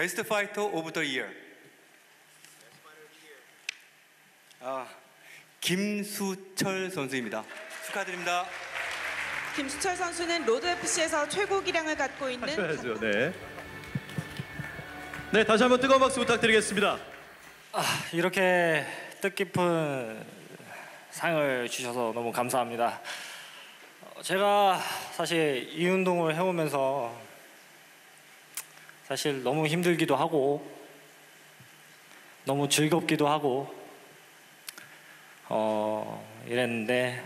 베스트 파이터 오브 더 이어. 아, 김수철 선수입니다. 축하드립니다. 김수철 선수는 로드 FC에서 최고 기량을 갖고 있는 하셔야죠. 네. 네, 다시 한번 뜨거운 박수 부탁드리겠습니다. 아, 이렇게 뜻깊은 상을 주셔서 너무 감사합니다. 어, 제가 사실 이 운동을 해오면서 사실 너무 힘들기도 하고 너무 즐겁기도 하고 어, 이랬는데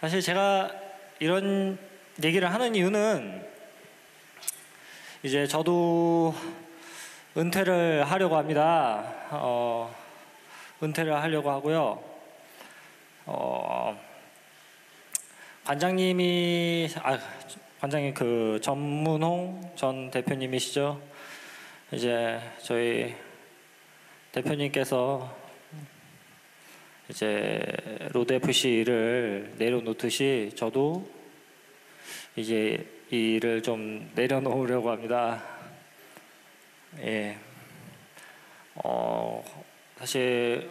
사실 제가 이런 얘기를 하는 이유는 이제 저도 은퇴를 하려고 합니다. 어, 은퇴를 하려고 하고요. 어, 관장님이 아 관장님 그 전문홍 전 대표님이시죠. 이제 저희 대표님께서 이제 로드 FC를 내려놓듯이 저도 이제 이 일을 좀 내려놓으려고 합니다. 예. 어, 사실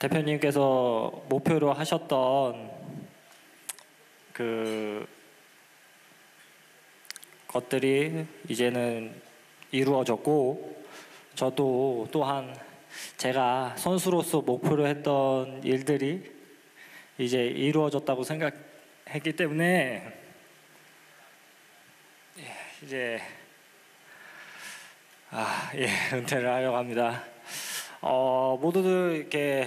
대표님께서 목표로 하셨던 그 것들이 이제는 이루어졌고 저도 또한 제가 선수로서 목표로 했던 일들이 이제 이루어졌다고 생각했기 때문에 예, 이제 아, 예, 은퇴를 하려고 합니다. 어, 모두들 이렇게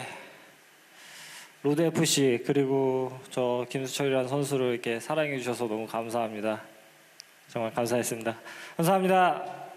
로드 FC 그리고 저 김수철이라는 선수를 이렇게 사랑해 주셔서 너무 감사합니다. 정말 감사했습니다. 감사합니다.